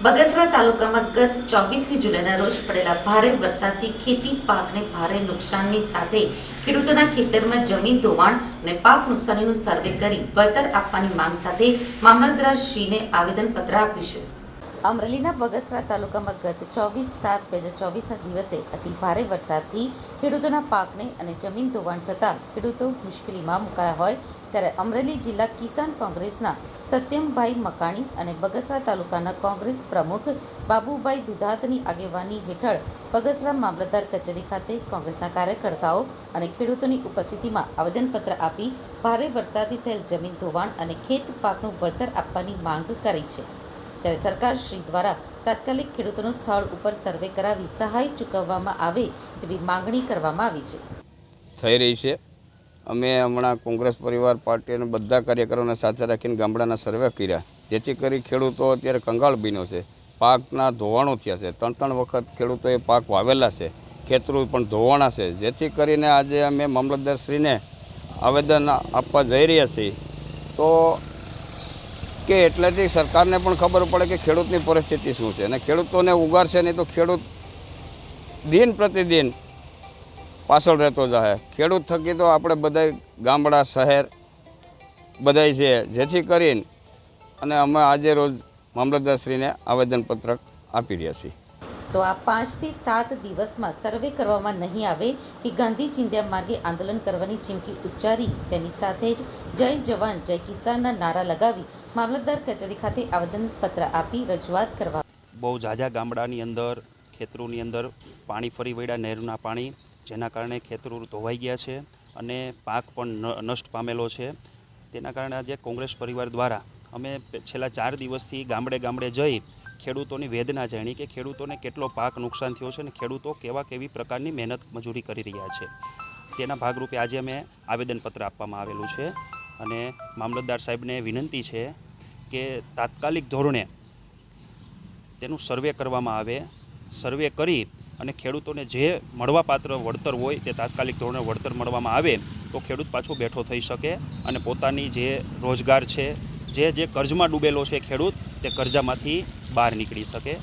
બગસરા તાલુકામાં ગત ચોવીસમી જુલાઈના રોજ પડેલા ભારે વરસાદથી ખેતી પાકને ભારે નુકસાનની સાથે ખેડૂતોના ખેતરમાં જમીન ધોવાણ અને પાક નુકસાનીનું સર્વે કરી વળતર આપવાની માંગ સાથે મામલતદારશ્રીને આવેદનપત્ર આપ્યું છે. અમરેલીના બગસરા તાલુકામાં ગત ચોવીસ સાત બે હજાર ચોવીસના દિવસે અતિ ભારે વરસાદથી ખેડૂતોના પાકને અને જમીન ધોવાણ થતાં ખેડૂતો મુશ્કેલીમાં મુકાયા હોય ત્યારે અમરેલી જિલ્લા કિસાન કોંગ્રેસના સત્યમભાઈ મકાણી અને બગસરા તાલુકાના કોંગ્રેસ પ્રમુખ બાબુભાઈ દુધાતની આગેવાની હેઠળ બગસરા મામલતદાર કચેરી ખાતે કોંગ્રેસના કાર્યકર્તાઓ અને ખેડૂતોની ઉપસ્થિતિમાં આવેદનપત્ર આપી ભારે વરસાદથી થયેલ જમીન ધોવાણ અને ખેત પાકનું વળતર આપવાની માંગ કરી છે. ત્યારે સરકાર શ્રી દ્વારા તાત્કાલિક ખેડૂતોનું સ્થળ ઉપર સર્વે કરાવી સહાય ચૂકવવામાં આવે તેવી માંગણી કરવામાં આવી છે. થઈ રહી છે. અમે હમણાં કોંગ્રેસ પરિવાર પાર્ટી અને બધા કાર્યકરોને સાથે રાખીને ગામડાના સર્વે કર્યા. જેથી કરી ખેડૂતો અત્યારે કંગાળ બીનો છે. પાકના ધોવાણો થયા છે. ત્રણ ત્રણ વખત ખેડૂતોએ પાક વાવેલા છે. ખેતરું પણ ધોવાણા છે. જેથી કરીને આજે અમે મામલતદારશ્રીને આવેદન આપવા જઈ રહ્યા છીએ. તો કે એટલેથી સરકારને પણ ખબર પડે કે ખેડૂતની પરિસ્થિતિ શું છે. અને ખેડૂતોને ઉગારશે નહીં તો ખેડૂત દિન પ્રતિદિન પાછળ રહેતો જાય. ખેડૂત થકી તો આપણે બધા ગામડા, શહેર બધાય છે. જેથી કરીને અને અમે આજે રોજ મામલતદારશ્રીને આવેદનપત્રક આપી રહ્યા છીએ. તો આ પાંચથી સાત દિવસમાં સર્વે કરવામાં નહીં આવે કે ગાંધી ચિંધ્યા માર્ગે આંદોલન કરવાની ચીમકી ઉચ્ચારી. તેની સાથે જ જય જવાન, જય કિસાનના નારા લગાવી મામલતદાર કચેરી ખાતે આવેદનપત્ર આપી રજૂઆત કરવા. બહુ ઝાઝા ગામડાની અંદર, ખેતરોની અંદર પાણી ફરી વળ્યા નહેરના પાણી, જેના કારણે ખેતરો ધોવાઈ ગયા છે અને પાક પણ નષ્ટ પામેલો છે. તેના કારણે આજે કોંગ્રેસ પરિવાર દ્વારા અમે છેલ્લા ચાર દિવસથી ગામડે ગામડે જઈ ખેડૂતોની વેદના જાણી કે ખેડૂતોને કેટલો પાક નુકસાન થયો છે અને ખેડૂતો કેવા કેવી પ્રકારની મહેનત મજૂરી કરી રહ્યા છે. તેના ભાગરૂપે આજે અમે આવેદનપત્ર આપવામાં આવેલું છે અને મામલતદાર સાહેબને વિનંતી છે કે તાત્કાલિક ધોરણે તેનું સર્વે કરવામાં આવે, સર્વે કરી અને ખેડૂતોને જે મળવાપાત્ર વળતર હોય તે તાત્કાલિક ધોરણે વળતર મળવામાં આવે તો ખેડૂત પાછો બેઠો થઈ શકે અને પોતાની જે રોજગાર છે જે જે કર્જમાં ડૂબેલો છે ખેડૂત તે કર્જામાંથી બહાર નીકળી શકે.